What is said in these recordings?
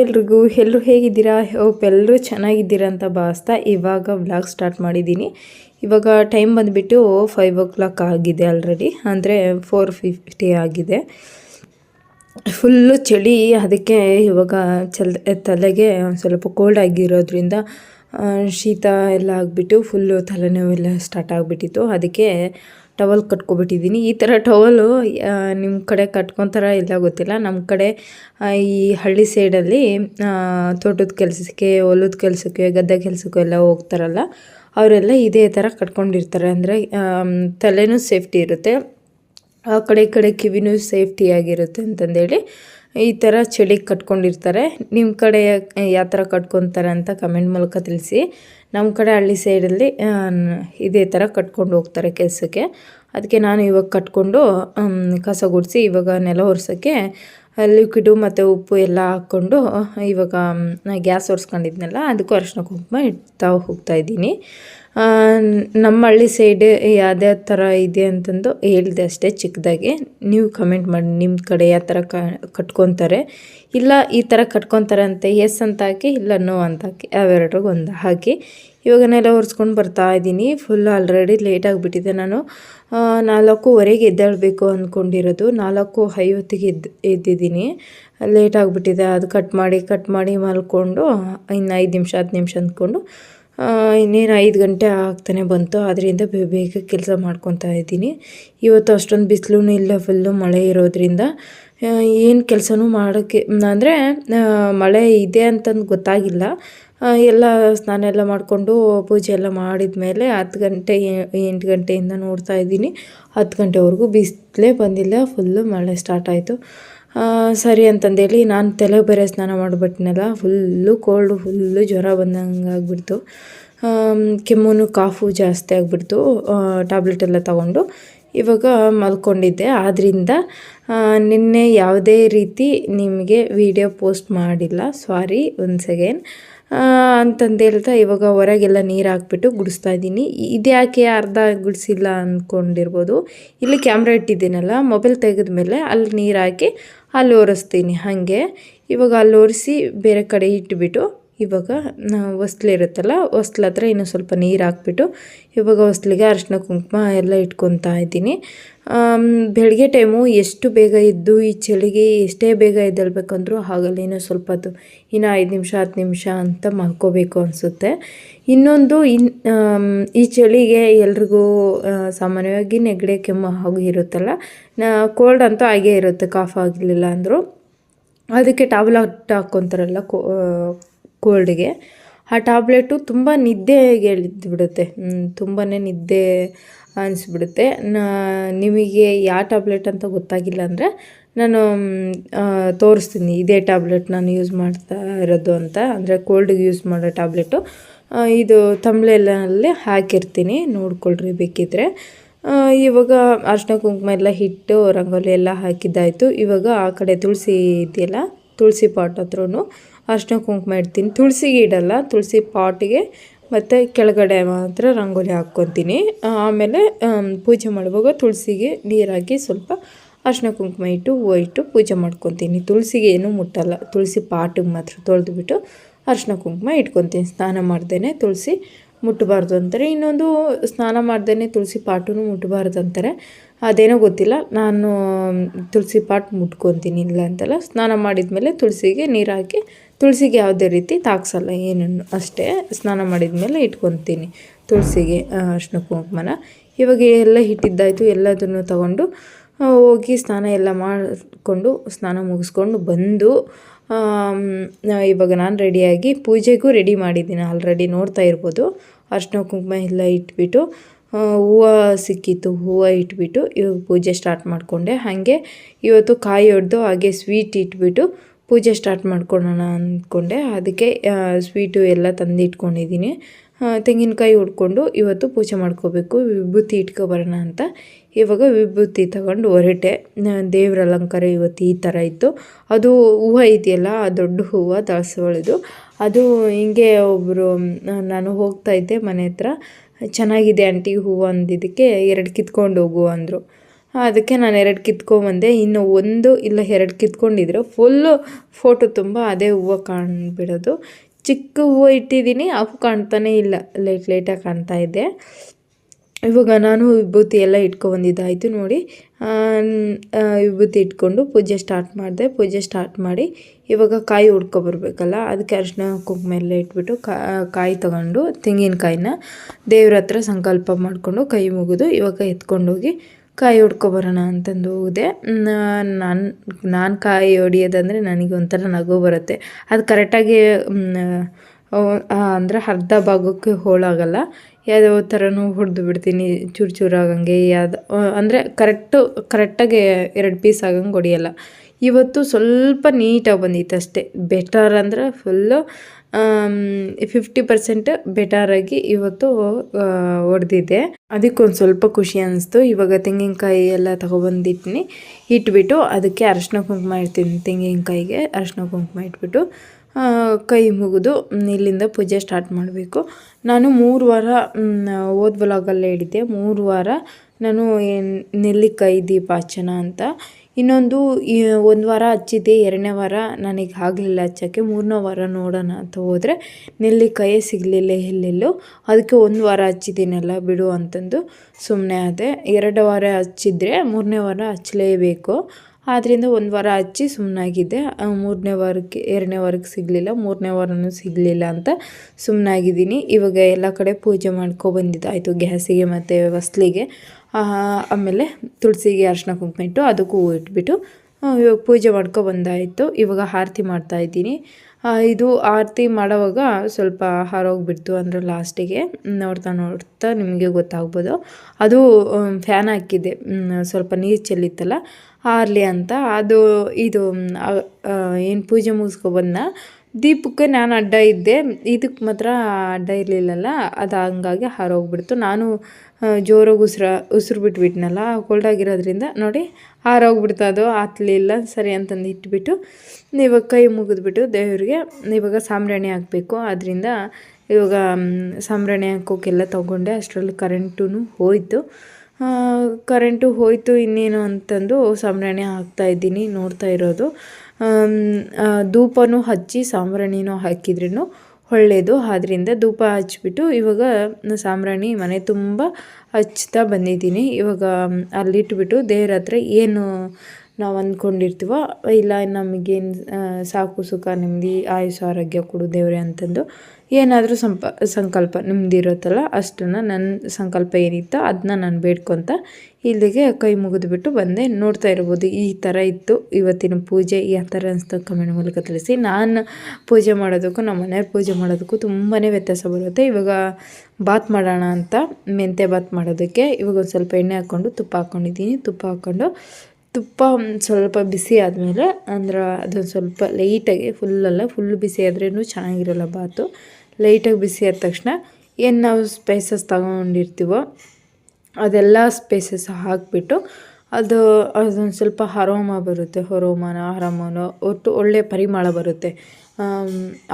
ಎಲ್ರಿಗೂ ಎಲ್ಲರೂ ಹೇಗಿದ್ದೀರಾ? ಹೋಪ್ ಎಲ್ಲರೂ ಚೆನ್ನಾಗಿದ್ದೀರಾ ಅಂತ ಭಾವಿಸ್ತಾ ಇವಾಗ ವ್ಲಾಗ್ ಸ್ಟಾರ್ಟ್ ಮಾಡಿದ್ದೀನಿ. ಇವಾಗ ಟೈಮ್ ಬಂದುಬಿಟ್ಟು ಫೈವ್ ಓ ಕ್ಲಾಕ್ ಆಗಿದೆ ಆಲ್ರೆಡಿ ಅಂದರೆ ಫೋರ್ ಫಿಫ್ಟಿ ಆಗಿದೆ. ಫುಲ್ಲು ಚಳಿ, ಅದಕ್ಕೆ ಇವಾಗ ಚಲ್, ತಲೆಗೆ ಒಂದು ಸ್ವಲ್ಪ ಕೋಲ್ಡ್ ಆಗಿರೋದ್ರಿಂದ ಶೀತ ಎಲ್ಲ ಆಗಿಬಿಟ್ಟು ಫುಲ್ಲು ತಲೆನೋವೆಲ್ಲ ಸ್ಟಾರ್ಟ್ ಆಗಿಬಿಟ್ಟಿತ್ತು. ಅದಕ್ಕೆ ಟವಲ್ ಕಟ್ಕೊಬಿಟ್ಟಿದ್ದೀನಿ. ಈ ಥರ ಟವಲು ನಿಮ್ಮ ಕಡೆ ಕಟ್ಕೊತಾರ ಇಲ್ಲ ಗೊತ್ತಿಲ್ಲ. ನಮ್ಮ ಕಡೆ ಈ ಹಳ್ಳಿ ಸೈಡಲ್ಲಿ ತೋಟದ ಕೆಲಸಕ್ಕೆ, ಹೊಲದ ಕೆಲಸಕ್ಕೆ, ಗದ್ದೆ ಕೆಲಸಕ್ಕೆ ಎಲ್ಲ ಹೋಗ್ತಾರಲ್ಲ, ಅವರೆಲ್ಲ ಇದೇ ಥರ ಕಟ್ಕೊಂಡಿರ್ತಾರೆ. ಅಂದರೆ ತಲೆನೂ ಸೇಫ್ಟಿ ಇರುತ್ತೆ. ಆ ಕಡೆ ಈ ಕಡೆ ಕಿವಿನೂ ಸೇಫ್ಟಿಯಾಗಿರುತ್ತೆ ಅಂತಂದೇಳಿ ಈ ಥರ ಚಳಿಗೆ ಕಟ್ಕೊಂಡಿರ್ತಾರೆ. ನಿಮ್ಮ ಕಡೆ ಯಾವ ಥರ ಕಟ್ಕೊತಾರೆ ಅಂತ ಕಮೆಂಟ್ ಮೂಲಕ ತಿಳಿಸಿ. ನಮ್ಮ ಕಡೆ ಹಳ್ಳಿ ಸೈಡಲ್ಲಿ ಇದೇ ಥರ ಕಟ್ಕೊಂಡು ಹೋಗ್ತಾರೆ ಕೆಲಸಕ್ಕೆ. ಅದಕ್ಕೆ ನಾನು ಇವಾಗ ಕಟ್ಕೊಂಡು ಕಸ ಗುಡಿಸಿ ಇವಾಗ ನೆಲ ಒರೆಸೋಕ್ಕೆ ಲಿಕ್ವಿಡು ಮತ್ತು ಉಪ್ಪು ಎಲ್ಲ ಹಾಕ್ಕೊಂಡು, ಇವಾಗ ಗ್ಯಾಸ್ ಒರೆಸ್ಕೊಂಡಿದ್ನಲ್ಲ, ಅದಕ್ಕೂ ಅರಿಶಿನ ಕುಂಕುಮ ಇಡ್ತಾ ಹೋಗ್ತಾ ಇದ್ದೀನಿ. ನಮ್ಮ ಹಳ್ಳಿ ಸೈಡ್ ಯಾವ್ಯಾವ ಥರ ಇದೆ ಅಂತಂದು ಹೇಳಿದೆ ಅಷ್ಟೇ ಚಿಕ್ಕದಾಗಿ. ನೀವು ಕಮೆಂಟ್ ಮಾಡಿ ನಿಮ್ಮ ಕಡೆ ಯಾವ ಥರ ಕ, ಕಟ್ಕೊತಾರೆ? ಇಲ್ಲ ಈ ಥರ ಕಟ್ಕೊತಾರೆ ಅಂತ ಎಸ್ ಅಂತ ಹಾಕಿ, ಇಲ್ಲ ನೋ ಅಂತ ಹಾಕಿ ಅವೆರಡ್ರಿಗೆ ಒಂದು ಹಾಕಿ. ಇವಾಗ ನೆಲ ಒರೆಸ್ಕೊಂಡು ಬರ್ತಾ ಇದ್ದೀನಿ. ಫುಲ್ ಆಲ್ರೆಡಿ ಲೇಟ್ ಆಗಿಬಿಟ್ಟಿದೆ ನಾನು. ನಾಲ್ಕೂವರೆಗೆ ಎದ್ದೇಳಬೇಕು ಅಂದ್ಕೊಂಡಿರೋದು ನಾಲ್ಕು ಐವತ್ತಿಗೆ ಎದ್ದು ಎದ್ದಿದ್ದೀನಿ. ಲೇಟ್ ಆಗಿಬಿಟ್ಟಿದೆ. ಅದು ಕಟ್ ಮಾಡಿ ಕಟ್ ಮಾಡಿ ಮಲ್ಕೊಂಡು, ಇನ್ನು ಐದು ನಿಮಿಷ, ಹತ್ತು ನಿಮಿಷ ಅಂದ್ಕೊಂಡು ಇನ್ನೇನು ಐದು ಗಂಟೆ ಆಗ್ತಾನೆ ಬಂತು. ಅದರಿಂದ ಬೇಗ ಕೆಲಸ ಮಾಡ್ಕೊತಾ ಇದ್ದೀನಿ. ಇವತ್ತು ಅಷ್ಟೊಂದು ಬಿಸಿಲು ಇಲ್ಲ ಫುಲ್ಲು ಮಳೆ ಇರೋದ್ರಿಂದ. ಏನು ಕೆಲಸನೂ ಮಾಡೋಕ್ಕೆ, ಅಂದರೆ ಮಳೆ ಇದೆ ಅಂತಂದು ಗೊತ್ತಾಗಿಲ್ಲ. ಎಲ್ಲ ಸ್ನಾನ ಎಲ್ಲ ಮಾಡಿಕೊಂಡು ಪೂಜೆ ಎಲ್ಲ ಮಾಡಿದ ಮೇಲೆ ಹತ್ತು ಗಂಟೆ, ಎಂಟು ಗಂಟೆಯಿಂದ ನೋಡ್ತಾ ಇದ್ದೀನಿ. ಹತ್ತು ಗಂಟೆವರೆಗೂ ಬಿಸಿಲೇ ಬಂದಿಲ್ಲ ಫುಲ್ಲು ಮಳೆ ಸ್ಟಾರ್ಟ್ ಆಯಿತು. ಸರಿ ಅಂತಂದೇಳಿ ನಾನು ತಲೆ ಬೇರೆ ಸ್ನಾನ ಮಾಡಿಬಿಟ್ನಲ್ಲ ಫುಲ್ಲು ಕೋಲ್ಡು ಫುಲ್ಲು ಜ್ವರ ಬಂದಂಗೆ ಆಗಿಬಿಡ್ತು. ಕೆಮ್ಮು ಕಾಫು ಜಾಸ್ತಿ ಆಗಿಬಿಡ್ತು ಟ್ಯಾಬ್ಲೆಟ್ ಎಲ್ಲ ತಗೊಂಡು. ಇವಾಗ ಮಲ್ಕೊಂಡಿದ್ದೆ ಆದ್ದರಿಂದ ನಿನ್ನೆ ಯಾವುದೇ ರೀತಿ ನಿಮಗೆ ವಿಡಿಯೋ ಪೋಸ್ಟ್ ಮಾಡಿಲ್ಲ ಸಾರಿ ಒನ್ಸ್ ಅಗೇನ್ ಅಂತಂದು ಹೇಳ್ತಾ ಇವಾಗ ಹೊರಗೆಲ್ಲ ನೀರು ಹಾಕ್ಬಿಟ್ಟು ಗುಡಿಸ್ತಾ ಇದ್ದೀನಿ. ಇದ್ಯಾಕೆ ಅರ್ಧ ಗುಡಿಸಿಲ್ಲ ಅಂದ್ಕೊಂಡಿರ್ಬೋದು ಇಲ್ಲಿ ಕ್ಯಾಮ್ರಾ ಇಟ್ಟಿದ್ದೀನಲ್ಲ ಮೊಬೈಲ್ ತೆಗೆದ್ಮೇಲೆ ಅಲ್ಲಿ ನೀರು ಹಾಕಿ ಅಲ್ಲಿ ಒರೆಸ್ತೀನಿ. ಹಾಗೆ ಇವಾಗ ಅಲ್ಲಿ ಒರೆಸಿ ಬೇರೆ ಕಡೆ ಇಟ್ಬಿಟ್ಟು ಇವಾಗ ಹೊಸ್ಲಿರುತ್ತಲ್ಲ ಹೊಸ್ಲ ಹತ್ರ ಇನ್ನೂ ಸ್ವಲ್ಪ ನೀರು ಹಾಕ್ಬಿಟ್ಟು ಇವಾಗ ಹೊಸ್ಲಿಗೆ ಅರಿಶಿನ ಕುಂಕುಮ ಎಲ್ಲ ಇಟ್ಕೊತಾ ಇದ್ದೀನಿ. ಬೆಳಗ್ಗೆ ಟೈಮು ಎಷ್ಟು ಬೇಗ ಇದ್ದು ಈ ಚಳಿಗೆ ಎಷ್ಟೇ ಬೇಗ ಎದ್ದೇಳ್ಬೇಕಂದ್ರೂ ಆಗಲ್ಲ ಇನ್ನೂ ಸ್ವಲ್ಪ ಹೊತ್ತು ಇನ್ನು ಐದು ನಿಮಿಷ, ಹತ್ತು ನಿಮಿಷ ಅಂತ ಮಲ್ಕೋಬೇಕು ಅನಿಸುತ್ತೆ. ಇನ್ನೊಂದು, ಇನ್ ಈ ಚಳಿಗೆ ಎಲ್ರಿಗೂ ಸಾಮಾನ್ಯವಾಗಿ ನೆಗಡಿ, ಕೆಮ್ಮು ಹಾಗೂ ಇರುತ್ತಲ್ಲ ಕೋಲ್ಡ್ ಅಂತೂ ಹಾಗೇ ಇರುತ್ತೆ ಕಾಫ್ ಆಗಲಿಲ್ಲ ಅಂದರೂ. ಅದಕ್ಕೆ ಟ್ಯಾಬ್ಲೆಟ್ ಹಾಕ್ಕೊತಾರಲ್ಲ, ಕೋ ಕೋಲ್ಡ್ಗೆ. ಆ ಟ್ಯಾಬ್ಲೆಟು ತುಂಬ ನಿದ್ದೆಗೆ ಬಿಡುತ್ತೆ ತುಂಬಾ ನಿದ್ದೆ ಅನಿಸ್ಬಿಡುತ್ತೆ. ನಿಮಗೆ ಯಾವ ಟ್ಯಾಬ್ಲೆಟ್ ಅಂತ ಗೊತ್ತಾಗಿಲ್ಲ ಅಂದರೆ ನಾನು ತೋರಿಸ್ತೀನಿ. ಇದೇ ಟ್ಯಾಬ್ಲೆಟ್ ನಾನು ಯೂಸ್ ಮಾಡ್ತಾ ಇರೋದು ಅಂತ. ಅಂದರೆ ಕೋಲ್ಡಿಗೆ ಯೂಸ್ ಮಾಡೋ ಟ್ಯಾಬ್ಲೆಟು. ಇದು ತಮ್ಲೆಲ್ಲಲ್ಲಿ ಹಾಕಿರ್ತೀನಿ. ನೋಡ್ಕೊಳ್ರಿ ಬೇಕಿದ್ರೆ. ಆ, ಇವಾಗ ಅರ್ಶಿನ ಕುಂಕುಮ ಎಲ್ಲ ಹಿಟ್ಟು ರಂಗೋಲಿ ಎಲ್ಲ ಹಾಕಿದ್ದಾಯಿತು. ಇವಾಗ ಆ ಕಡೆ ತುಳಸಿ ಇದೆಯಲ್ಲ ತುಳಸಿ ಪಾಟ್ ಹತ್ರನು ಅರ್ಶಿನ ಕುಂಕುಮ ಇಡ್ತೀನಿ. ತುಳಸಿಗೆ ಇಡಲ್ಲ ತುಳಸಿ ಪಾಟಿಗೆ, ಮತ್ತು ಕೆಳಗಡೆ ಮಾತ್ರ ರಂಗೋಲಿ ಹಾಕ್ಕೊತೀನಿ. ಆಮೇಲೆ ಪೂಜೆ ಮಾಡುವಾಗ ತುಳಸಿಗೆ ನೀರಾಕಿ ಸ್ವಲ್ಪ ಅರ್ಶಿನ ಕುಂಕುಮ ಇಟ್ಟು, ಹೂವು ಇಟ್ಟು ಪೂಜೆ ಮಾಡ್ಕೊತೀನಿ. ತುಳಸಿಗೆ ಏನೂ ಮುಟ್ಟಲ್ಲ. ತುಳಸಿ ಪಾಟಿಗೆ ಮಾತ್ರ ತೊಳೆದುಬಿಟ್ಟು ಅರ್ಶಿನ ಕುಂಕುಮ ಇಟ್ಕೊತೀನಿ. ಸ್ನಾನ ಮಾಡ್ದೇನೆ ತುಳಸಿ. ಮುಟ್ಟಬಾರ್ದು ಅಂತಾರೆ. ಇನ್ನೊಂದು ಸ್ನಾನ ಮಾಡ್ದೇ ತುಳಸಿ ಪಾಟೂ ಮುಟ್ಟಬಾರ್ದು ಅಂತಾರೆ. ಅದೇನೋ ಗೊತ್ತಿಲ್ಲ. ನಾನು ತುಳಸಿ ಪಾಟ್ ಮುಟ್ಕೊತೀನಿ ಇಲ್ಲ ಅಂತಲ್ಲ. ಸ್ನಾನ ಮಾಡಿದ ಮೇಲೆ ತುಳಸಿಗೆ ನೀರು ಹಾಕಿ, ತುಳಸಿಗೆ ಯಾವುದೇ ರೀತಿ ತಾಕ್ಸಲ್ಲ ಏನನ್ನು, ಅಷ್ಟೇ ಸ್ನಾನ ಮಾಡಿದ ಮೇಲೆ ಇಟ್ಕೊತೀನಿ ತುಳಸಿಗೆ ಅರ್ಶಿನ ಕುಂಕುಮನ. ಇವಾಗ ಎಲ್ಲ ಹಿಟ್ಟಿದ್ದಾಯಿತು. ಎಲ್ಲದನ್ನು ತಗೊಂಡು ಹೋಗಿ ಸ್ನಾನ ಎಲ್ಲ ಮಾಡಿಕೊಂಡು, ಸ್ನಾನ ಮುಗಿಸ್ಕೊಂಡು ಬಂದು ಇವಾಗ ನಾನು ರೆಡಿಯಾಗಿ ಪೂಜೆಗೂ ರೆಡಿ ಮಾಡಿದ್ದೀನಿ. ಆಲ್ರೆಡಿ ನೋಡ್ತಾ ಇರ್ಬೋದು. ಅರ್ಶಿನ ಕುಂಕುಮ ಎಲ್ಲ ಇಟ್ಬಿಟ್ಟು ಹೂವು ಸಿಕ್ಕಿತ್ತು, ಹೂವು ಇಟ್ಬಿಟ್ಟು ಇವಾಗ ಪೂಜೆ ಸ್ಟಾರ್ಟ್ ಮಾಡಿಕೊಂಡೆ. ಹಾಗೆ ಇವತ್ತು ಕಾಯಿ ಹೊಡೆದು ಹಾಗೆ ಸ್ವೀಟ್ ಇಟ್ಬಿಟ್ಟು ಪೂಜೆ ಸ್ಟಾರ್ಟ್ ಮಾಡ್ಕೊಳ್ಳೋಣ ಅಂದ್ಕೊಂಡೆ. ಅದಕ್ಕೆ ಸ್ವೀಟು ಎಲ್ಲ ತಂದು ಇಟ್ಕೊಂಡಿದ್ದೀನಿ ತೆಂಗಿನಕಾಯಿ ಹುಡ್ಕೊಂಡು ಇವತ್ತು ಪೂಜೆ ಮಾಡ್ಕೋಬೇಕು. ವಿಭೂತಿ ಇಟ್ಕೊಬರೋಣ ಅಂತ ಇವಾಗ ವಿಭೂತಿ ತಗೊಂಡು ಹೊರಟೆ ದೇವ್ರ ಅಲಂಕಾರ ಇವತ್ತು ಈ ಥರ ಇತ್ತು. ಅದು ಹೂವು ಇದೆಯಲ್ಲ, ಆ ದೊಡ್ಡ ಹೂವು ದಾಸವಾಳದ್ದು. ಅದು ಹಿಂಗೆ ಒಬ್ಬರು ನಾನು ಹೋಗ್ತಾ ಇದ್ದೆ ಮನೆ ಹತ್ರ. ಚೆನ್ನಾಗಿದೆ ಆಂಟಿ ಹೂವು ಅಂದಿದ್ದಕ್ಕೆ, ಎರಡು ಕಿತ್ಕೊಂಡು ಹೋಗು ಅಂದರು. ಅದಕ್ಕೆ ನಾನು ಎರಡು ಕಿತ್ಕೊಂಬಂದೆ ಇನ್ನು ಒಂದು ಇಲ್ಲ ಎರಡು ಕಿತ್ಕೊಂಡಿದ್ರು. ಫುಲ್ಲು ಫೋಟೋ ತುಂಬ ಅದೇ ಹೂವು ಕಾಣ್ಬಿಡೋದು. ಚಿಕ್ಕ ಹೂವು ಇಟ್ಟಿದ್ದೀನಿ, ಅವು ಕಾಣ್ತಾನೇ ಇಲ್ಲ. ಲೈಟ್ ಲೈಟಾಗಿ ಕಾಣ್ತಾ ಇದೆ. ಇವಾಗ ನಾನು ವಿಭೂತಿ ಎಲ್ಲ ಇಟ್ಕೊಬಂದಿದ್ದಾಯಿತು ನೋಡಿ. ವಿಭೂತಿ ಇಟ್ಕೊಂಡು ಪೂಜೆ ಸ್ಟಾರ್ಟ್ ಮಾಡಿದೆ. ಪೂಜೆ ಸ್ಟಾರ್ಟ್ ಮಾಡಿ ಇವಾಗ ಕಾಯಿ ಹುಡ್ಕೊಬರ್ಬೇಕಲ್ಲ, ಅದಕ್ಕೆ ಅರಿಶಿನ, ಕುಂಕುಮ ಎಲ್ಲ ಇಟ್ಬಿಟ್ಟು ಕಾಯಿ ತಗೊಂಡು ತೆಂಗಿನಕಾಯಿನ ದೇವ್ರ ಹತ್ರ ಸಂಕಲ್ಪ ಮಾಡಿಕೊಂಡು ಕೈ ಮುಗಿದು ಇವಾಗ ಎತ್ಕೊಂಡೋಗಿ ಕಾಯಿ ಹೊಡ್ಕೊಬರೋಣ ಅಂತಂದು ಹೋಗಿದೆ ನಾನು ನಾನು ಕಾಯಿ ಹೊಡಿಯೋದಂದರೆ ನನಗೆ ಒಂಥರ ನಗು ಬರುತ್ತೆ. ಅದು ಕರೆಕ್ಟಾಗಿ ಅಂದರೆ ಅರ್ಧ ಭಾಗಕ್ಕೆ ಹೋಳಾಗಲ್ಲ. ಯಾವುದೋ ಥರನೂ ಹೊಡೆದು ಬಿಡ್ತೀನಿ, ಚೂರು ಚೂರು ಆಗಂಗೆ. ಯಾವ್ದು ಅಂದರೆ ಕರೆಕ್ಟು, ಕರೆಕ್ಟಾಗಿ ಎರಡು ಪೀಸ್ ಆಗಂಗೆ ಹೊಡೆಯಲ್ಲ ಇವತ್ತು ಸ್ವಲ್ಪ ನೀಟಾಗಿ ಬಂದಿತ್ತು ಅಷ್ಟೇ. ಬೆಟರ್ ಅಂದರೆ ಫುಲ್ಲು ಫಿಫ್ಟಿ ಪರ್ಸೆಂಟ್ ಬೆಟರಾಗಿ ಇವತ್ತು ಹೊಡೆದಿದ್ದೆ ಅದಕ್ಕೊಂದು ಸ್ವಲ್ಪ ಖುಷಿ ಅನ್ನಿಸ್ತು ಇವಾಗ ತೆಂಗಿನಕಾಯಿ ಎಲ್ಲ ತೊಗೊಬಂದಿಟ್ಟಿನಿ ಇಟ್ಬಿಟ್ಟು ಅದಕ್ಕೆ ಅರಶಿನ ಕುಂಕುಮ ಇಡ್ತೀನಿ ತೆಂಗಿನಕಾಯಿಗೆ ಅರಶಿನ ಕುಂಕುಮ ಇಟ್ಬಿಟ್ಟು. ಕೈ ಮುಗಿದು ಇಲ್ಲಿಂದ ಪೂಜೆ ಸ್ಟಾರ್ಟ್ ಮಾಡಬೇಕು. ನಾನು ಮೂರು ವಾರ ಓದ್ ಬ್ಲಾಗಲ್ಲೇ ಹೇಳಿದ್ದೆ. ಮೂರು ವಾರ ನಾನು ನೆಲ್ಲಿಕಾಯಿ ದೀಪ ಹಚ್ಚೋಣ ಅಂತ. ಇನ್ನೊಂದು ಒಂದು ವಾರ ಹಚ್ಚಿದ್ದೆ, ಎರಡನೇ ವಾರ ನನಗೆ ಆಗಲಿಲ್ಲ ಹಚ್ಚೋಕ್ಕೆ. ಮೂರನೇ ವಾರ ನೋಡೋಣ ಅಂತ ಹೋದರೆ ನೆಲ್ಲಿಕಾಯೇ ಸಿಗಲಿಲ್ಲ ಎಲ್ಲೆಲ್ಲೂ. ಅದಕ್ಕೆ ಒಂದು ವಾರ ಹಚ್ಚಿದ್ದೀನಲ್ಲ, ಬಿಡು ಅಂತಂದು ಸುಮ್ಮನೆ ಆದೆ. ಎರಡು ವಾರ ಹಚ್ಚಿದ್ರೆ ಮೂರನೇ ವಾರ ಹಚ್ಚಲೇಬೇಕು ಆದ್ದರಿಂದ ಒಂದು ವಾರ ಹಚ್ಚಿ ಸುಮ್ಮನಾಗಿದ್ದೆ ಮೂರನೇ ವಾರಕ್ಕೆ, ಎರಡನೇ ವಾರಕ್ಕೆ ಸಿಗಲಿಲ್ಲ. ಮೂರನೇ ವಾರನೂ ಸಿಗಲಿಲ್ಲ ಅಂತ ಸುಮ್ಮನಾಗಿದ್ದೀನಿ ಇವಾಗ ಎಲ್ಲ ಕಡೆ ಪೂಜೆ ಮಾಡ್ಕೊಬಂದಿದ್ದಾಯಿತು ಗ್ಯಾಸಿಗೆ ಮತ್ತು ವಸ್ಲಿಗೆ ಆಮೇಲೆ ತುಳಸಿಗೆ ಅರ್ಶಿನ ಕುಂಕುಮ ಇಟ್ಟು ಅದಕ್ಕೂ ಇಟ್ಬಿಟ್ಟು ಇವಾಗ ಪೂಜೆ ಮಾಡ್ಕೊಬಂದಾಯಿತು ಇವಾಗ ಆರತಿ ಮಾಡ್ತಾಯಿದ್ದೀನಿ ಇದು ಆರತಿ ಮಾಡೋವಾಗ ಸ್ವಲ್ಪ ಹಾರೋಗ್ಬಿಡ್ತು ಅಂದರೆ ಲಾಸ್ಟಿಗೆ. ನೋಡ್ತಾ ನೋಡ್ತಾ ನಿಮಗೆ ಗೊತ್ತಾಗ್ಬೋದು. ಅದು ಫ್ಯಾನ್ ಹಾಕಿದ್ದೆ. ಸ್ವಲ್ಪ ನೀರು ಚೆಲ್ಲಿತ್ತಲ್ಲ. ಆರಲಿ ಅಂತ. ಅದು ಇದು ಏನು ಪೂಜೆ ಮುಗಿಸ್ಕೊಬಂದ ದೀಪಕ್ಕೆ ನಾನು ಅಡ್ಡ ಇದ್ದೆ. ಇದಕ್ಕೆ ಮಾತ್ರ ಅಡ್ಡ ಇರಲಿಲ್ಲಲ್ಲ, ಅದು ಹಂಗಾಗಿ ಹಾರೋಗ್ಬಿಡ್ತು. ನಾನು ಜೋರಾಗಿ ಉಸಿರ, ಉಸಿರು ಬಿಟ್ಬಿಟ್ನಲ್ಲ ಕೋಲ್ಡ್ ಆಗಿರೋದ್ರಿಂದ. ನೋಡಿ, ಹಾರೋಗ್ಬಿಡ್ತು ಅದು. ಹತ್ತಲಿಲ್ಲ ಸರಿ ಅಂತಂದು ಇಟ್ಬಿಟ್ಟು, ಇವಾಗ ಕೈ ಮುಗಿದ್ಬಿಟ್ಟು ದೇವರಿಗೆ, ಇವಾಗ ಸಾಂಬ್ರಾಣಿ ಹಾಕಬೇಕು. ಅದರಿಂದ ಇವಾಗ, ಸಾಂಬ್ರಾಣಿ ಹಾಕೋಕ್ಕೆಲ್ಲ ತೊಗೊಂಡೆ. ಅಷ್ಟರಲ್ಲಿ ಕರೆಂಟೂ ಹೋಯಿತು. ಕರೆಂಟು ಹೋಯಿತು, ಇನ್ನೇನು ಅಂತಂದು ಸಾಂಬ್ರಾಣಿ ಹಾಕ್ತಾಯಿದ್ದೀನಿ ನೋಡ್ತಾ ಇರೋದು. ಧೂಪನೂ ಹಚ್ಚಿ, ಸಾಂಬ್ರಾಣಿನೂ ಹಾಕಿದ್ರೂ ಒಳ್ಳೆಯದು ಆದ್ದರಿಂದ ಧೂಪ ಹಚ್ಚಿಬಿಟ್ಟು ಇವಾಗ ಸಾಂಬ್ರಾಣಿ ಮನೆ ತುಂಬ ಹಚ್ತಾ ಬಂದಿದ್ದೀನಿ. ಇವಾಗ ಅಲ್ಲಿಟ್ಬಿಟ್ಟು ದೇವ್ರ ಹತ್ರ ಏನು ನಾವು ಅಂದ್ಕೊಂಡಿರ್ತೀವೋ, ಇಲ್ಲ ನಮಗೇನು ಸಾಕು ಸುಖ, ನೆಮ್ಮದಿ ಆಯುಸ್ಸು ಆರೋಗ್ಯ ಕೊಡು ದೇವ್ರೆ ಅಂತಂದು ಏನಾದರೂ ಸಂಪ, ಸಂಕಲ್ಪ ನಿಮ್ಮದಿರುತ್ತಲ್ಲ ಅಷ್ಟನ್ನು ನನ್ನ ಸಂಕಲ್ಪ ಏನಿತ್ತು ಅದನ್ನ ನಾನು ಬೇಡ್ಕೊತ ಇಲ್ಲಿಗೆ ಕೈ ಮುಗಿದ್ಬಿಟ್ಟು ಬಂದೆ. ನೋಡ್ತಾ ಇರ್ಬೋದು, ಈ ಥರ ಇತ್ತು ಇವತ್ತಿನ ಪೂಜೆ. ಯಾವ ಥರ ಅನಿಸ್ತು ಕಮೆಂಟ್ ಮೂಲಕ ತಿಳಿಸಿ. ನಾನು ಪೂಜೆ ಮಾಡೋದಕ್ಕೂ ನಮ್ಮ ಮನೆಯವ್ರು ಪೂಜೆ ಮಾಡೋದಕ್ಕೂ ತುಂಬಾ ವ್ಯತ್ಯಾಸ ಬರುತ್ತೆ. ಇವಾಗ ಬಾತ್ ಮಾಡೋಣ ಅಂತ ಮೆಂತೆ ಬಾತ್ ಮಾಡೋದಕ್ಕೆ ಇವಾಗ ಒಂದು ಸ್ವಲ್ಪ ಎಣ್ಣೆ ಹಾಕ್ಕೊಂಡು ತುಪ್ಪ ಹಾಕ್ಕೊಂಡಿದ್ದೀನಿ ತುಪ್ಪ ಹಾಕ್ಕೊಂಡು ತುಪ್ಪ ಸ್ವಲ್ಪ ಬಿಸಿ ಆದಮೇಲೆ ಅಂದ್ರೆ ಅದೊಂದು ಸ್ವಲ್ಪ ಲೈಟಾಗಿ ಫುಲ್ಲಲ್ಲ ಫುಲ್ ಬಿಸಿ ಆದ್ರೂ ಚೆನ್ನಾಗಿರಲ್ಲ ಬಾತು. ಲೈಟಾಗಿ ಬಿಸಿ ಆದ ತಕ್ಷಣ ಏನು ನಾವು ಸ್ಪೈಸಸ್ ತಗೊಂಡಿರ್ತೀವೋ ಅದೆಲ್ಲ ಸ್ಪೈಸಸ್ ಹಾಕಿಬಿಟ್ಟು ಅದು ಅದೊಂದು ಸ್ವಲ್ಪ ಹರೋಮ ಬರುತ್ತೆ. ಹೊರೋಮನ ಹರಮನೋ ಒಟ್ಟು ಒಳ್ಳೆಯ ಪರಿಮಳ ಬರುತ್ತೆ.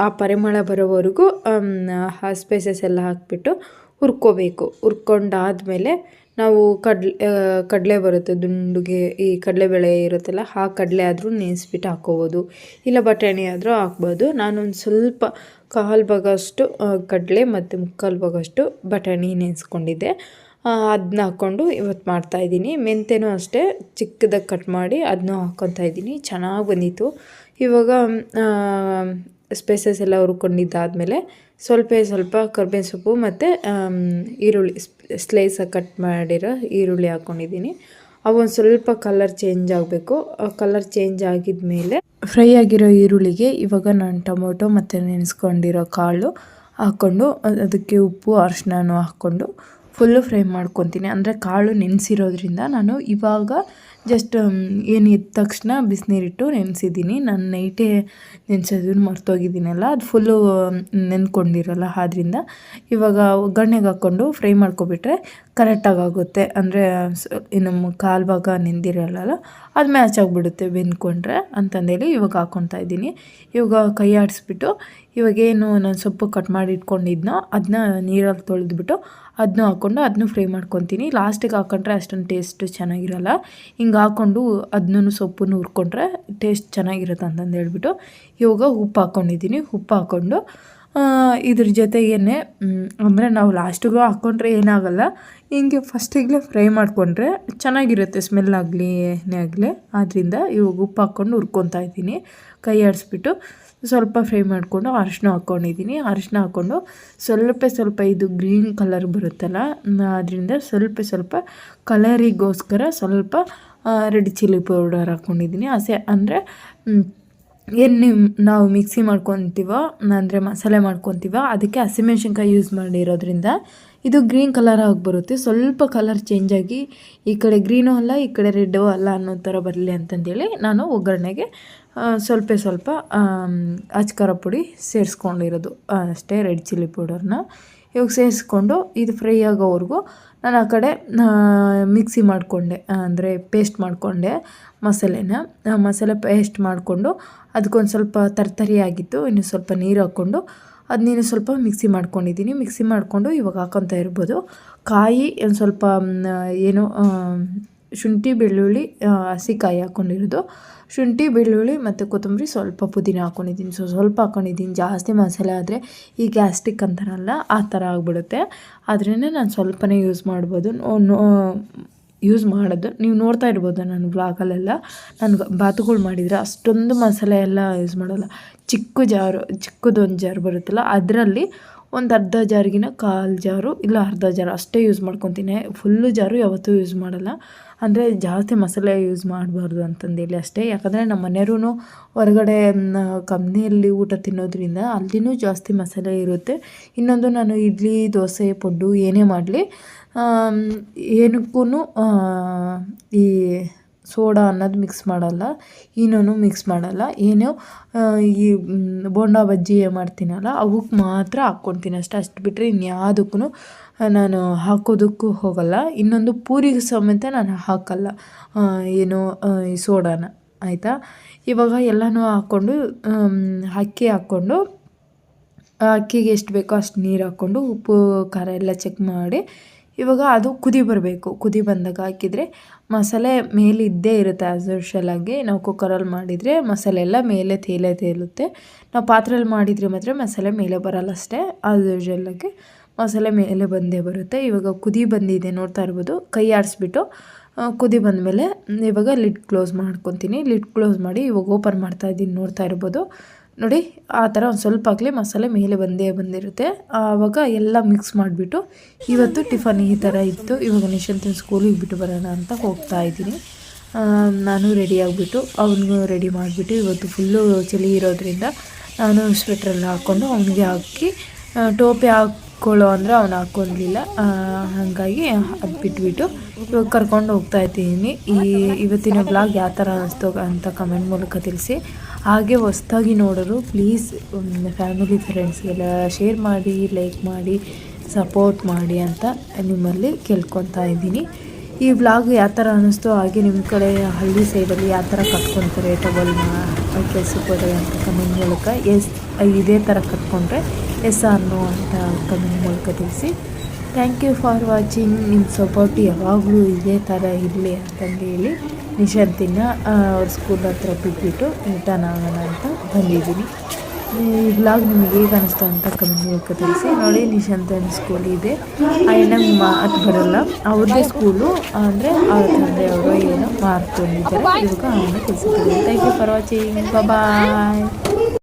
ಆ ಪರಿಮಳ ಬರೋವರೆಗೂ ಆ ಸ್ಪೈಸಸ್ ಎಲ್ಲ ಹಾಕಿಬಿಟ್ಟು ಹುರ್ಕೋಬೇಕು. ಹುರ್ಕೊಂಡಾದಮೇಲೆ ನಾವು ಕಡಲೆ ಕಡಲೆ ಬರುತ್ತೆ. ದುಂಡುಗೆ, ಈ ಕಡಲೆಬೇಳೆ ಇರುತ್ತಲ್ಲ, ಆ ಕಡಲೆ ಆದರೂ ನೆನೆಸ್ಬಿಟ್ಟು ಹಾಕ್ಕೋಬೋದು ಇಲ್ಲ ಬಟಾಣಿ ಆದರೂ ಹಾಕ್ಬೋದು. ನಾನೊಂದು ಸ್ವಲ್ಪ ಕಾಲು ಭಾಗಷ್ಟು ಕಡಲೆ ಮತ್ತು ಮುಕ್ಕಾಲು ಭಾಗಷ್ಟು ಬಟಾಣಿ ನೆನೆಸ್ಕೊಂಡಿದ್ದೆ ಅದನ್ನ ಹಾಕ್ಕೊಂಡು ಇವತ್ತು ಮಾಡ್ತಾಯಿದ್ದೀನಿ ಮೆಂತೆನೂ ಅಷ್ಟೇ, ಚಿಕ್ಕದಾಗಿ ಕಟ್ ಮಾಡಿ ಅದನ್ನೂ ಹಾಕ್ಕೊತಾ ಇದ್ದೀನಿ. ಚೆನ್ನಾಗಿ ಬಂದಿತ್ತು. ಇವಾಗ ಸ್ಪೈಸಸ್ ಎಲ್ಲ ಹುರ್ಕೊಂಡಿದ್ದಾದಮೇಲೆ ಸ್ವಲ್ಪ ಸ್ವಲ್ಪ ಕರ್ಬೇವಿನ ಸೊಪ್ಪು ಮತ್ತು ಈರುಳ್ಳಿ ಸ್ಲೈಸಾಗಿ ಕಟ್ ಮಾಡಿರೋ ಈರುಳ್ಳಿ ಹಾಕ್ಕೊಂಡಿದ್ದೀನಿ. ಅವೊಂದು ಸ್ವಲ್ಪ ಕಲರ್ ಚೇಂಜ್ ಆಗಬೇಕು. ಕಲರ್ ಚೇಂಜ್ ಆಗಿದ ಮೇಲೆ ಫ್ರೈ ಆಗಿರೋ ಈರುಳ್ಳಿಗೆ ಇವಾಗ ನಾನು ಟೊಮೊಟೊ ಮತ್ತು ನೆನೆಸ್ಕೊಂಡಿರೋ ಕಾಳು ಹಾಕ್ಕೊಂಡು ಅದಕ್ಕೆ ಉಪ್ಪು ಅರಿಶಿನೂ ಹಾಕ್ಕೊಂಡು ಫುಲ್ಲು ಫ್ರೈ ಮಾಡ್ಕೊತೀನಿ. ಅಂದರೆ ಕಾಳು ನೆನೆಸಿರೋದ್ರಿಂದ ನಾನು ಇವಾಗ ಜಸ್ಟ್ ಏನು ಎದ್ದ ತಕ್ಷಣ ಬಿಸಿನೀರಿಟ್ಟು ನೆನೆಸಿದ್ದೀನಿ ನಾನು ನೈಟೇ ನೆನೆಸೋದನ್ನು ಮರ್ತೋಗಿದ್ದೀನಲ್ಲ. ಅದು ಫುಲ್ಲು ನೆನ್ಕೊಂಡಿರಲ್ಲ ಆದ್ರಿಂದ. ಇವಾಗ ಒಗ್ಗರಣೆಗೆ ಹಾಕ್ಕೊಂಡು ಫ್ರೈ ಮಾಡ್ಕೊಬಿಟ್ರೆ ಕರೆಕ್ಟಾಗಿ ಆಗುತ್ತೆ. ಅಂದರೆ ನಮ್ಮ ಕಾಲು ಭಾಗ ನೆಂದಿರಲ್ಲ ಅದು ಮ್ಯಾಚ್ ಆಗಿಬಿಡುತ್ತೆ ಬೆಂದ್ಕೊಂಡ್ರೆ ಅಂತಂದೇಳಿ ಇವಾಗ ಹಾಕ್ಕೊತಾ ಇದ್ದೀನಿ. ಇವಾಗ ಕೈ ಆಡಿಸ್ಬಿಟ್ಟು ಇವಾಗೇನು ನಾನು ಸೊಪ್ಪು ಕಟ್ ಮಾಡಿ ಇಟ್ಕೊಂಡಿದ್ನೋ ಅದನ್ನ ನೀರಲ್ಲಿ ತೊಳೆದ್ಬಿಟ್ಟು ಅದನ್ನೂ ಹಾಕ್ಕೊಂಡು ಅದನ್ನೂ ಫ್ರೈ ಮಾಡ್ಕೊತೀನಿ. ಲಾಸ್ಟಿಗೆ ಹಾಕ್ಕೊಂಡ್ರೆ ಅಷ್ಟೊಂದು ಟೇಸ್ಟು ಚೆನ್ನಾಗಿರಲ್ಲ. ಹಿಂಗೆ ಹಾಕ್ಕೊಂಡು ಅದನ್ನೂ ಸೊಪ್ಪನ್ನು ಹುರ್ಕೊಂಡ್ರೆ ಟೇಸ್ಟ್ ಚೆನ್ನಾಗಿರುತ್ತೆ ಅಂತಂದು ಹೇಳ್ಬಿಟ್ಟು ಇವಾಗ ಉಪ್ಪು ಹಾಕ್ಕೊಂಡಿದ್ದೀನಿ ಉಪ್ಪು ಹಾಕ್ಕೊಂಡು ಇದ್ರ ಜೊತೆಗೇ ಅಂದರೆ ನಾವು ಲಾಸ್ಟಿಗೂ ಹಾಕ್ಕೊಂಡ್ರೆ ಏನಾಗಲ್ಲ. ಹಿಂಗೆ ಫಸ್ಟಿಗೆ ಫ್ರೈ ಮಾಡಿಕೊಂಡ್ರೆ ಚೆನ್ನಾಗಿರುತ್ತೆ ಸ್ಮೆಲ್ ಆಗಲಿ, ಏನೇ ಆಗಲಿ. ಆದ್ದರಿಂದ ಇವಾಗ ಉಪ್ಪು ಹಾಕ್ಕೊಂಡು ಹುರ್ಕೊತಾ ಇದ್ದೀನಿ. ಕೈ ಆಡಿಸ್ಬಿಟ್ಟು ಸ್ವಲ್ಪ ಫ್ರೈ ಮಾಡಿಕೊಂಡು ಅರಿಶಿನ ಹಾಕ್ಕೊಂಡಿದ್ದೀನಿ ಅರಿಶಿನ ಹಾಕ್ಕೊಂಡು ಸ್ವಲ್ಪ ಸ್ವಲ್ಪ ಇದು ಗ್ರೀನ್ ಕಲರ್ ಬರುತ್ತಲ್ಲ ಅದರಿಂದ ಸ್ವಲ್ಪ ಸ್ವಲ್ಪ ಕಲರಿಗೋಸ್ಕರ ಸ್ವಲ್ಪ ರೆಡ್ ಚಿಲ್ಲಿ ಪೌಡರ್ ಹಾಕ್ಕೊಂಡಿದ್ದೀನಿ ಹಸೆ ಅಂದರೆ ಏನು ನೀವು ಮಿಕ್ಸಿ ಮಾಡ್ಕೊತೀವೋ, ಅಂದರೆ ಮಸಾಲೆ ಮಾಡ್ಕೊತೀವೋ, ಅದಕ್ಕೆ ಹಸಿಮೆಣ್ಸಿನ್ಕಾಯಿ ಯೂಸ್ ಮಾಡಿರೋದ್ರಿಂದ ಇದು ಗ್ರೀನ್ ಕಲರ್ ಆಗಿ ಬರುತ್ತೆ. ಸ್ವಲ್ಪ ಕಲರ್ ಚೇಂಜ್ ಆಗಿ ಈ ಕಡೆ ಗ್ರೀನು ಅಲ್ಲ, ಈ ಕಡೆ ರೆಡ್ಡು ಅಲ್ಲ ಅನ್ನೋ ಥರ ಬರಲಿ ಅಂತಂದೇಳಿ ನಾನು ಒಗ್ಗರಣೆಗೆ ಸ್ವಲ್ಪ ಸ್ವಲ್ಪ ಅಚ್ಕಾರ ಪುಡಿ ಸೇರಿಸ್ಕೊಂಡಿರೋದು. ಅಷ್ಟೇ ರೆಡ್ ಚಿಲ್ಲಿ ಪೌಡರ್ನ. ಇವಾಗ ಸೇರಿಸ್ಕೊಂಡು ಇದು ಫ್ರೈ ಆಗೋವರೆಗೂ ನಾನು ಆ ಕಡೆ ಮಿಕ್ಸಿ ಮಾಡಿಕೊಂಡೆ ಅಂದರೆ ಪೇಸ್ಟ್ ಮಾಡಿಕೊಂಡೆ ಮಸಾಲೆನ. ಮಸಾಲೆ ಪೇಸ್ಟ್ ಮಾಡಿಕೊಂಡು ಅದಕ್ಕೊಂದು ಸ್ವಲ್ಪ ತರ್ತರಿ ಆಗಿತ್ತು, ಇನ್ನು ಸ್ವಲ್ಪ ನೀರು ಹಾಕ್ಕೊಂಡು ಅದನ್ನೇನು ಸ್ವಲ್ಪ ಮಿಕ್ಸಿ ಮಾಡ್ಕೊಂಡಿದ್ದೀನಿ. ಮಿಕ್ಸಿ ಮಾಡಿಕೊಂಡು ಇವಾಗ ಹಾಕೊತ ಇರ್ಬೋದು. ಕಾಯಿ ಒಂದು ಸ್ವಲ್ಪ ಏನು ಶುಂಠಿ, ಬೆಳ್ಳುಳ್ಳಿ ಹಸಿಕಾಯಿ ಹಾಕ್ಕೊಂಡಿರೋದು ಶುಂಠಿ, ಬೆಳ್ಳುಳ್ಳಿ ಮತ್ತು ಕೊತ್ತಂಬರಿ ಸ್ವಲ್ಪ ಪುದೀನ ಹಾಕ್ಕೊಂಡಿದ್ದೀನಿ ಸೊ ಸ್ವಲ್ಪ ಹಾಕ್ಕೊಂಡಿದ್ದೀನಿ ಜಾಸ್ತಿ ಮಸಾಲೆ ಆದರೆ ಈ ಗ್ಯಾಸ್ಟಿಕ್ ಅಂತಾರಲ್ಲ, ಆ ಥರ ಆಗಿಬಿಡುತ್ತೆ. ಆದ್ರೇ ನಾನು ಸ್ವಲ್ಪನೇ ಯೂಸ್ ಮಾಡ್ಬೋದು. ಯೂಸ್ ಮಾಡೋದು. ನೀವು ನೋಡ್ತಾ ಇರ್ಬೋದು ನಾನು ಬ್ಲಾಗಲ್ಲೆಲ್ಲ ನಾನು ಬಾತುಗಳು ಮಾಡಿದರೆ ಅಷ್ಟೊಂದು ಮಸಾಲೆ ಎಲ್ಲ ಯೂಸ್ ಮಾಡೋಲ್ಲ. ಚಿಕ್ಕ ಜಾರು, ಚಿಕ್ಕದೊಂದು ಜಾರು ಬರುತ್ತಲ್ಲ, ಅದರಲ್ಲಿ ಒಂದು ಅರ್ಧ ಜಾರಿಗಿನ ಕಾಲು ಜಾರು, ಇಲ್ಲ ಅರ್ಧ ಜಾರು ಅಷ್ಟೇ ಯೂಸ್ ಮಾಡ್ಕೊತೀನಿ. ಫುಲ್ಲು ಜಾರು ಯಾವತ್ತೂ ಯೂಸ್ ಮಾಡಲ್ಲ. ಅಂದರೆ ಜಾಸ್ತಿ ಮಸಾಲೆ ಯೂಸ್ ಮಾಡಬಾರ್ದು ಅಂತಂದೇಳಿ ಅಷ್ಟೇ. ಯಾಕಂದರೆ ನಮ್ಮ ಮನೆಯವ್ರೂ ಹೊರಗಡೆ ಕಂಪ್ನಿಯಲ್ಲಿ ಊಟ ತಿನ್ನೋದ್ರಿಂದ ಅಲ್ಲಿನೂ ಜಾಸ್ತಿ ಮಸಾಲೆ ಇರುತ್ತೆ. ಇನ್ನೊಂದು ನಾನು ಇಡ್ಲಿ, ದೋಸೆ, ಪಡ್ಡು ಏನೇ ಮಾಡಲಿ ಏನಕ್ಕೂ ಈ ಸೋಡಾ ಅನ್ನೋದು ಮಿಕ್ಸ್ ಮಾಡಲ್ಲ ಏನೂ ಮಿಕ್ಸ್ ಮಾಡಲ್ಲ. ಏನೋ ಈ ಬೋಂಡಾ ಬಜ್ಜಿ ಮಾಡ್ತೀನಲ್ಲ, ಅವಕ್ಕೆ ಮಾತ್ರ ಹಾಕ್ಕೊತೀನಿ ಅಷ್ಟೇ. ಅಷ್ಟು ಬಿಟ್ಟರೆ ಇನ್ಯಾವುದಕ್ಕೂ ನಾನು ಹಾಕೋದಕ್ಕೂ ಹೋಗಲ್ಲ. ಇನ್ನೊಂದು ಪೂರಿಗೆ ಸಮೇತ ನಾನು ಹಾಕಲ್ಲ. ಏನು ಈ ಸೋಡಾನ, ಆಯಿತಾ? ಇವಾಗ ಎಲ್ಲನೂ ಹಾಕ್ಕೊಂಡು ಅಕ್ಕಿ ಹಾಕ್ಕೊಂಡು ಅಕ್ಕಿಗೆ ಎಷ್ಟು ಬೇಕೋ ಅಷ್ಟು ನೀರು ಹಾಕ್ಕೊಂಡು ಉಪ್ಪು, ಖಾರ ಎಲ್ಲ ಚೆಕ್ ಮಾಡಿ. ಇವಾಗ ಅದು ಕುದಿ ಬರಬೇಕು. ಕುದಿ ಬಂದಾಗ ಹಾಕಿದರೆ ಮಸಾಲೆ ಮೇಲೆ ಇದ್ದೇ ಇರುತ್ತೆ ಆ್ಯಸ್ ಯೂಶ್ವಲಾಗಿ ನಾವು ಕುಕ್ಕರಲ್ಲಿ ಮಾಡಿದರೆ ಮಸಾಲೆ ಎಲ್ಲ ಮೇಲೆ ತೇಲೇ ತೇಲುತ್ತೆ. ನಾವು ಪಾತ್ರೆಯಲ್ಲಿ ಮಾಡಿದರೆ ಮಾತ್ರ ಮಸಾಲೆ ಮೇಲೆ ಬರಲ್ಲ ಅಷ್ಟೇ ಆ್ಯಸ್ ಯೂಶ್ವಲಾಗಿ ಮಸಾಲೆ ಮೇಲೆ ಬಂದೇ ಬರುತ್ತೆ. ಇವಾಗ ಕುದಿ ಬಂದಿದೆ ನೋಡ್ತಾ ಇರ್ಬೋದು. ಕೈ ಆಡಿಸ್ಬಿಟ್ಟು ಕುದಿ ಬಂದಮೇಲೆ ಇವಾಗ ಲಿಡ್ ಕ್ಲೋಸ್ ಮಾಡ್ಕೊತೀನಿ. ಲಿಡ್ ಕ್ಲೋಸ್ ಮಾಡಿ ಇವಾಗ ಓಪನ್ ಮಾಡ್ತಾ ಇದ್ದೀನಿ ನೋಡ್ತಾ ಇರ್ಬೋದು. ನೋಡಿ, ಆ ಥರ ಒಂದು ಸ್ವಲ್ಪ ಆಗಲಿ ಮಸಾಲೆ ಮೇಲೆ ಬಂದೇ ಬಂದಿರುತ್ತೆ. ಆವಾಗ ಎಲ್ಲ ಮಿಕ್ಸ್ ಮಾಡಿಬಿಟ್ಟು, ಇವತ್ತು ಟಿಫನ್ ಈ ಥರ ಇತ್ತು. ಇವಾಗ ನಿಶಾಂತನ ಸ್ಕೂಲಿಗೆ ಬಿಟ್ಟು ಬರೋಣ ಅಂತ ಹೋಗ್ತಾ ಇದ್ದೀನಿ. ನಾನು ರೆಡಿ ಆಗಿಬಿಟ್ಟು, ಅವನಿಗೂ ರೆಡಿ ಮಾಡಿಬಿಟ್ಟು ಇವತ್ತು ಫುಲ್ಲು ಚಳಿ ಇರೋದ್ರಿಂದ ನಾನು ಸ್ವೆಟ್ರೆಲ್ಲ ಹಾಕ್ಕೊಂಡು ಅವನಿಗೆ ಹಾಕಿ ಟೋಪಿ ಹಾಕ್ಕೊಳ್ಳೋ ಅಂದರೆ ಅವನು ಹಾಕೊಂಡಿಲ್ಲ ಹಾಗಾಗಿ ಅದು ಬಿಟ್ಬಿಟ್ಟು ಇವಾಗ ಕರ್ಕೊಂಡು ಹೋಗ್ತಾ ಇದ್ದೀನಿ. ಈ ಇವತ್ತಿನ ಬ್ಲಾಗ್ ಯಾವ ಥರ ಅನಿಸ್ತು ಅಂತ ಕಮೆಂಟ್ ಮೂಲಕ ತಿಳಿಸಿ. ಹಾಗೆ ಹೊಸ್ದಾಗಿ ನೋಡೋರು ಪ್ಲೀಸ್ ಫ್ಯಾಮಿಲಿ ಫ್ರೆಂಡ್ಸ್ಗೆಲ್ಲ ಶೇರ್ ಮಾಡಿ ಲೈಕ್ ಮಾಡಿ ಸಪೋರ್ಟ್ ಮಾಡಿ ಅಂತ ನಿಮ್ಮಲ್ಲಿ ಕೇಳ್ಕೊತಾ ಇದ್ದೀನಿ. ಈ ವ್ಲಾಗ್ ಯಾವ ಥರ ಅನ್ನಿಸ್ತು ಹಾಗೆ ನಿಮ್ಮ ಕಡೆ ಹಳ್ಳಿ ಸೈಡಲ್ಲಿ ಯಾವ ಥರ ಕಟ್ಕೊತಾರೆ ಟಬಲ್ನ ಕೆಲಸಕ್ಕೆ ಹೋದರೆ ಅಂತ ಕಮೆಂಟ್ ಮೂಲಕ ಎಸ್ ಇದೇ ಥರ ಕಟ್ಕೊಂಡ್ರೆ ಎಸ್ ಆರ್ ನೋ ಅಂತ ಕಮೆಂಟ್ ಮೂಲಕ ತಿಳಿಸಿ. ಥ್ಯಾಂಕ್ ಯು ಫಾರ್ ವಾಚಿಂಗ್ ನಿಮ್ಮ ಸಪೋರ್ಟ್ ಯಾವಾಗಲೂ ಇದೇ ಥರ ಇರಲಿ ಅಂತಂದು ಹೇಳಿ. ನಿಶಾಂತಿನ ಅವ್ರ ಸ್ಕೂಲ್ ಹತ್ರ ಬಿಟ್ಬಿಟ್ಟು ರಿಟರ್ನ್ ಆಗೋಣ ಅಂತ ಬಂದಿದ್ದೀನಿ. ಈ ಬ್ಲಾಗ್ ನಿಮಗೆ ಹೇಗೆ ಅನಿಸ್ತು ಅಂತ ಕಮೆಂಟ್ ಮೂಲಕ ತಿಳಿಸಿ. ನೋಡಿ ನಿಶಾಂತನ ಸ್ಕೂಲ್ ಇದೆ. ಏನಂಗೆ ಮಾತು ಬರೋಲ್ಲ. ಅವ್ರದ್ದೇ ಸ್ಕೂಲು ಅಂದರೆ ಅವ್ರ ತಂದೆ ಅವರು ಏನೋ ಮಾರ್ಕೊಂಡಿದ್ದಾರೆ ಇವಾಗ ಅವನ ಕೆಲಸ thank you for watching bye